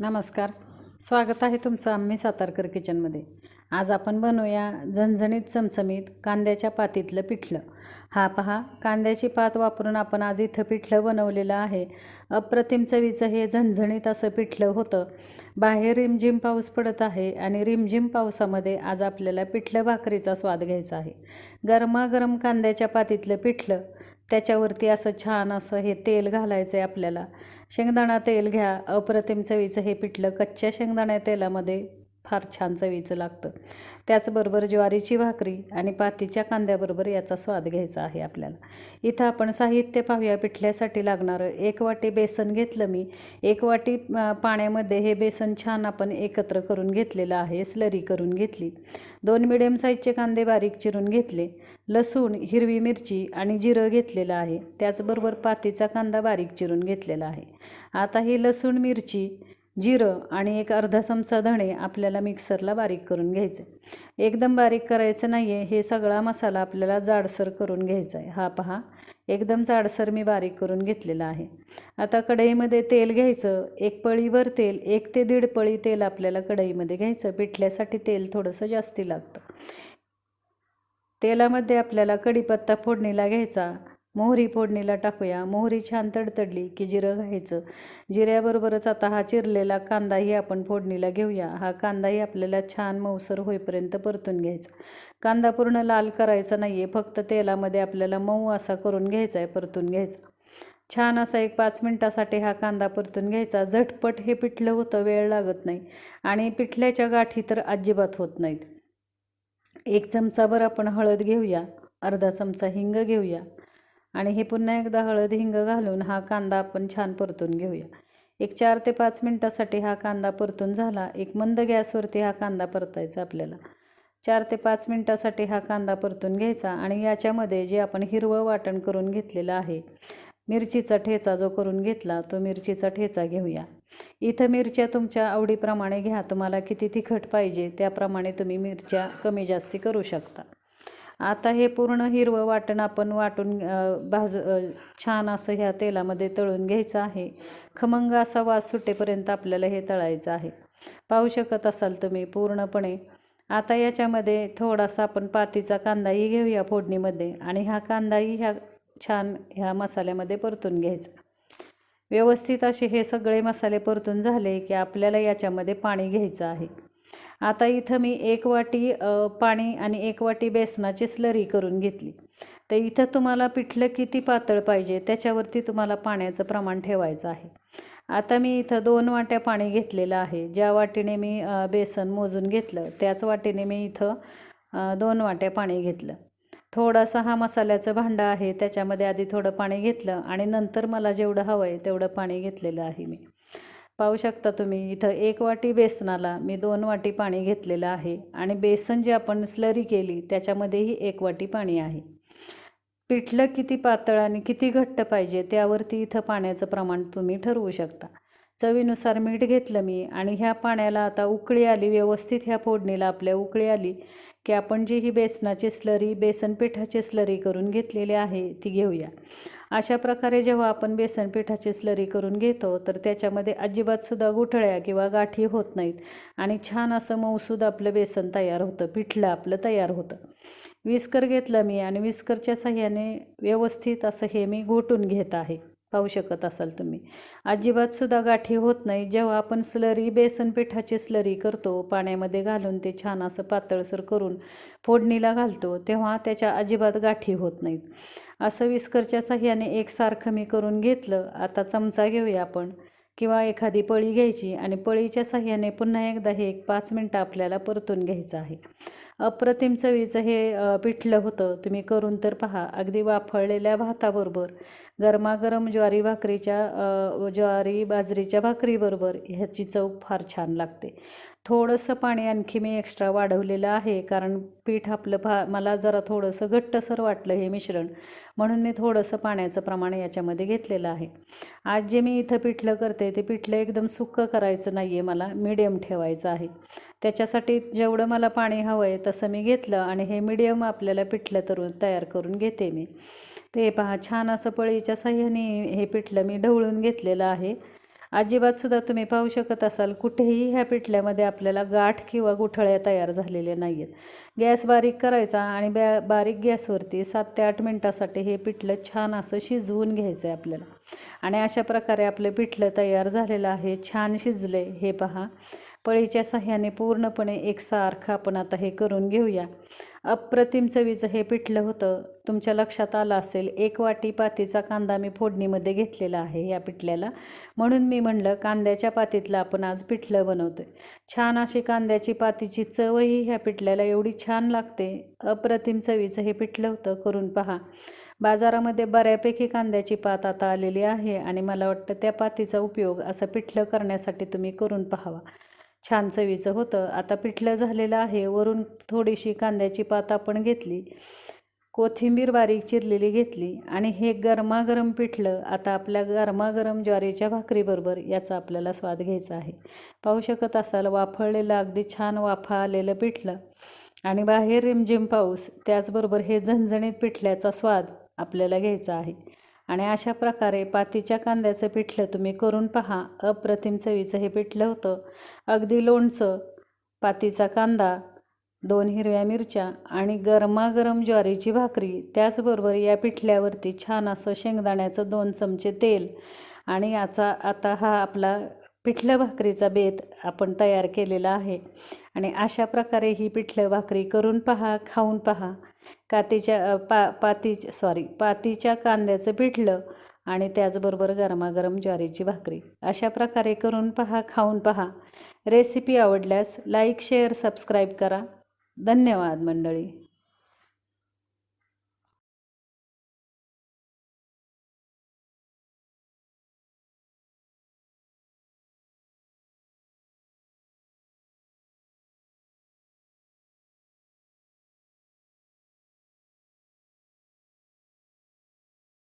नमस्कार. स्वागत आहे तुमचं आम्ही सातारकर किचनमध्ये. आज आपण बनवूया झणझणीत चमचमीत कांद्याच्या पातीतलं पिठलं. हा पहा कांद्याची पात वापरून आपण आज इथं पिठलं बनवलेलं आहे. अप्रतिम चवीचं हे झणझणीत असं पिठलं होतं. बाहेर रिमझिम पाऊस पडत आहे आणि रिमझिम पावसामध्ये आज आपल्याला पिठलं भाकरीचा स्वाद घ्यायचा आहे. गरमागरम कांद्याच्या पातीतलं पिठलं त्याच्यावरती असं छान असं हे तेल घालायचं आहे आपल्याला. शेंगदाणा तेल घ्या अप्रतिम चवीचं हे पिठलं कच्च्या शेंगदाण्या तेलामध्ये फार छान चवीचं लागतं. त्याचबरोबर ज्वारीची भाकरी आणि पातीच्या कांद्याबरोबर याचा स्वाद घ्यायचा आहे आपल्याला. इथं आपण साहित्य पाहूया. पिठल्यासाठी लागणारं एक वाटी बेसन घेतलं मी. एक वाटी पाण्यामध्ये हे बेसन छान आपण एकत्र करून घेतलेलं आहे. स्लरी करून घेतली. दोन मिडियम साईजचे कांदे बारीक चिरून घेतले. लसूण हिरवी मिरची आणि जिरं घेतलेलं आहे. त्याचबरोबर पातीचा कांदा बारीक चिरून घेतलेला आहे. आता ही लसूण मिरची जिरं आणि एक अर्धा चमचा धणे आपल्याला मिक्सरला बारीक करून घ्यायचं. आहे एकदम बारीक करायचं नाही आहे हे सगळा मसाला आपल्याला जाडसर करून घ्यायचा आहे. हा पहा एकदम जाडसर मी बारीक करून घेतलेला आहे. आता कढईमध्ये तेल घ्यायचं. एक पळीभर तेल एक ते दीड पळी तेल आपल्याला कढईमध्ये घ्यायचं. पिठल्यासाठी तेल थोडंसं जास्ती लागतं. तेलामध्ये आपल्याला कढीपत्ता फोडणीला घ्यायचा. मोहरी फोडणीला टाकूया. मोहरी छान तडतडली की जिरं घ्यायचं. जिऱ्याबरोबरच आता हा चिरलेला कांदाही आपण फोडणीला घेऊया. हा कांदाही आपल्याला छान मऊसर होईपर्यंत परतून घ्यायचा. कांदा पूर्ण लाल करायचा नाही आहे फक्त तेलामध्ये आपल्याला मऊ असा करून घ्यायचा आहे परतून घ्यायचा. छान असा एक पाच मिनटासाठी हा कांदा परतून घ्यायचा. झटपट हे पिठलं होतं वेळ लागत नाही. आणि पिठल्याच्या गाठी तर अजिबात होत नाहीत. एक चमचाभर आपण हळद घेऊया. अर्धा चमचा हिंग घेऊया. आणि हे पुन्हा एकदा हळद हिंग घालून हा कांदा आपण छान परतून घेऊया. एक चार ते पाच मिनटासाठी हा कांदा परतून झाला. एक मंद गॅसवरती हा कांदा परतायचा आपल्याला. चार ते पाच मिनटासाठी हा कांदा परतून घ्यायचा आणि याच्यामध्ये जे आपण हिरवं वाटण करून घेतलेलं आहे मिरचीचा ठेचा जो करून घेतला तो मिरचीचा ठेचा घेऊया. इथं मिरच्या तुमच्या आवडीप्रमाणे घ्या. तुम्हाला किती तिखट पाहिजे त्याप्रमाणे तुम्ही मिरच्या कमी जास्ती करू शकता. आता हे पूर्ण हिरवं वाटण आपण वाटून भाज छान असं ह्या तेलामध्ये तळून घ्यायचं आहे. खमंग असा वास सुटेपर्यंत आपल्याला हे तळायचं आहे. पाहू शकत असाल तुम्ही पूर्णपणे. आता याच्यामध्ये थोडासा आपण पातीचा कांदाही घेऊया फोडणीमध्ये आणि हा कांदाही ह्या छान ह्या मसाल्यामध्ये परतून घ्यायचा. व्यवस्थित असे हे सगळे मसाले परतून झाले की आपल्याला याच्यामध्ये पाणी घ्यायचं आहे. आता इथं मी एक वाटी पाणी आणि एक वाटी बेसनाची स्लरी करून घेतली. तर इथं तुम्हाला पिठलं किती पातळ पाहिजे त्याच्यावरती तुम्हाला पाण्याचं प्रमाण ठेवायचं आहे. आता मी इथं दोन वाट्या पाणी घेतलेलं आहे. ज्या वाटीने मी बेसन मोजून घेतलं त्याच वाटीने मी इथं दोन वाट्या पाणी घेतलं. थोडासा हा मसाल्याचं भांडं आहे त्याच्यामध्ये आधी थोडं पाणी घेतलं आणि नंतर मला जेवढं हवं आहे तेवढं पाणी घेतलेलं आहे मी. पाहू शकता तुम्ही इथं एक वाटी बेसनाला मी दोन वाटी पाणी घेतलेलं आहे आणि बेसन जे आपण स्लरी केली त्याच्यामध्येही एक वाटी पाणी आहे. पिठलं किती पातळ आणि किती घट्ट पाहिजे त्यावरती इथं पाण्याचं प्रमाण तुम्ही ठरवू शकता. चवीनुसार मीठ घेतलं मी आणि ह्या पाण्याला आता उकळी आली व्यवस्थित ह्या फोडणीला आपल्या उकळी आली की आपण जी ही बेसनाची स्लरी बेसन पिठाची स्लरी करून घेतलेली आहे ती घेऊया. अशा प्रकारे जेव्हा आपण बेसन पिठाची स्लरी करून घेतो तर त्याच्यामध्ये अजिबातसुद्धा गुठळ्या किंवा गाठी होत नाहीत आणि छान असं मऊसूद आपलं बेसन तयार होतं पिठलं आपलं तयार होतं. विस्कर घेतलं मी आणि विस्करच्या साह्याने व्यवस्थित असं हे मी घोटून घेत आहे. पाहू शकत असाल तुम्ही. अजिबातसुद्धा गाठी होत नाही. जेव्हा आपण स्लरी बेसन पिठाची स्लरी करतो पाण्यामध्ये घालून ते छान असं पातळसर करून फोडणीला घालतो तेव्हा त्याच्या अजिबात गाठी होत नाहीत. असं विस्करच्या साह्याने एकसारखं मी करून घेतलं. आता चमचा घेऊया आपण. किंवा एखादी पळी घ्यायची आणि पळीच्या साह्याने पुन्हा एकदा हे एक पाच मिनटं आपल्याला परतून घ्यायचं आहे. अप्रतिम चवीचं हे पिठलं होतं. तुम्ही करून तर पहा. अगदी वाफळलेल्या भाताबरोबर गरमागरम ज्वारी भाकरीच्या ज्वारी बाजरीच्या भाकरीबरोबर ह्याची चव फार छान लागते. थोडंसं पाणी आणखी मी एक्स्ट्रा वाढवलेलं आहे कारण पीठ आपलं फा मला जरा थोडंसं घट्टसर वाटलं हे मिश्रण. म्हणून मी थोडंसं पाण्याचं प्रमाण याच्यामध्ये घेतलेलं आहे. आज जे मी इथं पिठलं करते ते पिठलं एकदम सुक्कं करायचं नाही आहे मला मिडियम ठेवायचं आहे. त्याच्यासाठी जेवढं मला पाणी हवं आहे तसं मी घेतलं आणि हे मिडियम आपल्याला पिठलं तरून तयार करून घेते मी. ते पहा छान असं पळीच्या साह्याने हे पिठलं मी ढवळून घेतलेलं आहे. अजिबातसुद्धा तुम्ही पाहू शकत असाल कुठेही ह्या पिठल्यामध्ये आपल्याला गाठ किंवा गुठळ्या तयार झालेल्या नाही आहेत गॅस बारीक करायचा आणि बॅ बारीक गॅसवरती सात ते आठ मिनटासाठी हे पिठलं छान असं शिजवून घ्यायचं आहे आपल्याला. आणि अशा प्रकारे आपलं पिठलं तयार झालेलं आहे छान शिजले हे पहा. पळीच्या साह्याने पूर्णपणे एकसारखं आपण आता हे करून घेऊया. अप्रतिम चवीचं हे पिठलं होतं. तुमच्या लक्षात आलं असेल एक वाटी पातीचा कांदा मी फोडणीमध्ये घेतलेला आहे या पिठल्याला. म्हणून मी म्हणलं कांद्याच्या पातीतलं आपण आज पिठलं बनवतोय. छान अशी कांद्याची पातीची चवही ह्या पिठल्याला एवढी छान लागते. अप्रतिम चवीचं हे पिठलं होतं करून पहा. बाजारामध्ये बऱ्यापैकी कांद्याची पात आता आलेली आहे आणि मला वाटतं त्या पातीचा उपयोग असं पिठलं करण्यासाठी तुम्ही करून पाहावा. छान चवीचं होतं. आता पिठलं झालेलं आहे. वरून थोडीशी कांद्याची पात आपण घेतली. कोथिंबीर बारीक चिरलेली घेतली. आणि हे गरमागरम पिठलं आता आपल्या गरमागरम ज्वारीच्या भाकरीबरोबर याचा आपल्याला स्वाद घ्यायचा आहे. पाहू शकत असाल वाफळलेलं अगदी छान वाफा आलेलं पिठलं. आणि बाहेर रिमझिम पाऊस त्याचबरोबर हे झणझणीत पिठल्याचा स्वाद आपल्याला घ्यायचा आहे. आणि अशा प्रकारे पातीच्या कांद्याचं पिठलं तुम्ही करून पहा. अप्रतिम चवीचं हे पिठलं होतं. अगदी लोणचं पातीचा कांदा दोन हिरव्या मिरच्या आणि गरमागरम ज्वारीची भाकरी. त्याचबरोबर या पिठल्यावरती छान असं शेंगदाण्याचं दोन चमचे तेल. आणि याचा आता हा आपला पिठलं भाकरीचा बेत आपण तयार केलेला आहे. आणि अशा प्रकारे ही पिठलं भाकरी करून पहा खाऊन पहा. कातीच्या पा पाती सॉरी पातीच्या कांद्याचं पिठलं आणि त्याचबरोबर गरमागरम ज्वारीची भाकरी. अशा प्रकारे करून पहा खाऊन पहा. रेसिपी आवडल्यास लाईक शेअर सबस्क्राईब करा. धन्यवाद मंडळी.